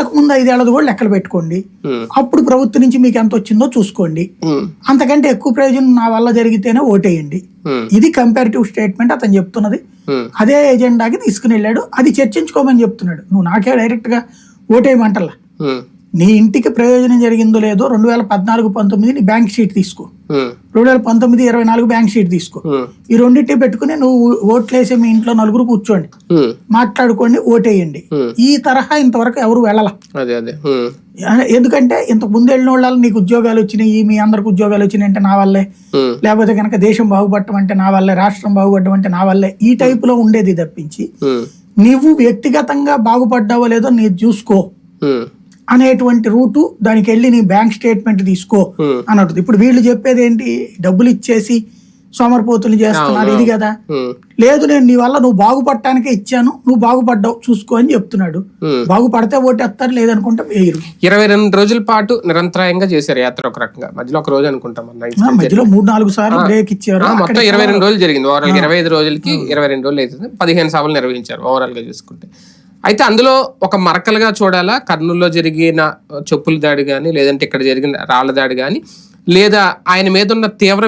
అంతకుముందు ఐదేళ్ళది కూడా లెక్కలు పెట్టుకోండి. అప్పుడు ప్రభుత్వం నుంచి మీకు ఎంత వచ్చిందో చూసుకోండి. అంతకంటే ఎక్కువ ప్రయోజనం నా వల్ల జరిగితేనే ఓటేయండి. ఇది కంపారిటివ్ స్టేట్మెంట్ అతను చెప్తున్నది. అదే ఎజెండాకి తీసుకుని వెళ్ళాడు. అది చర్చించుకోమని చెప్తున్నాడు. నువ్వు నాకే డైరెక్ట్గా ఓటేయమంటల్లా ఉమ్, నీ ఇంటికి ప్రయోజనం జరిగిందో లేదో రెండు వేల పద్నాలుగు పంతొమ్మిది నీ బ్యాంక్ షీట్ తీసుకో. రెండు వేల పంతొమ్మిది ఇరవై నాలుగు బ్యాంక్ షీట్ తీసుకో. ఈ రెండింటి పెట్టుకుని నువ్వు ఓట్లేసే మీ ఇంట్లో నలుగురు కూర్చోండి. మాట్లాడుకోండి ఓటేయండి. ఈ తరహా ఇంతవరకు ఎవరు వెళ్ళాల. ఎందుకంటే ఇంతకు ముందు వెళ్ళిన వాళ్ళు నీకు ఉద్యోగాలు వచ్చినాయి మీ అందరికి ఉద్యోగాలు వచ్చినాయి అంటే నా వల్లే. లేకపోతే కనుక దేశం బాగుపడటం అంటే నా వల్లే రాష్ట్రం బాగుపడటం అంటే నా వల్లే. ఈ type లో ఉండేది తప్పించి నువ్వు వ్యక్తిగతంగా బాగుపడ్డావో లేదో నీ చూసుకో. అనేటువంటి రూటు దానికి వెళ్ళి నీ బ్యాంక్ స్టేట్మెంట్ తీసుకో అన్నట్టు. ఇప్పుడు వీళ్ళు చెప్పేది ఏంటి డబ్బులు ఇచ్చేసి సోమరిపోతులు చేస్తున్నారు ఇది కదా. లేదు నేను నీ వల్ల నువ్వు బాగుపడటానికే ఇచ్చాను నువ్వు బాగుపడ్డావు చూసుకో అని చెప్తున్నాడు. బాగుపడితే ఓటేస్తారు లేదనుకుంటే వేయరు. ఇరవై రెండు రోజుల పాటు నిరంతరాయంగా చేశారు యాత్ర ఒక రకంగా. మధ్యలో ఒక రోజు అనుకుంటాం మధ్యలో మూడు నాలుగు సార్లు బ్రేక్ ఇచ్చారు. మొత్తం ఇరవై రెండు రోజులు జరిగింది. ఓవరాల్ ఇరవై ఐదు రోజులకి ఇరవై రెండు రోజులు అవుతుంది. పదిహేను సభలు నిర్వహించారు ఓవరాల్గా చూసుకుంటే. అయితే అందులో ఒక మరకలుగా చూడాలా? కర్నూలులో జరిగిన చెప్పుల దాడి కానీ లేదంటే ఇక్కడ జరిగిన రాళ్ళ దాడి కానీ లేదా ఆయన మీద ఉన్న తీవ్ర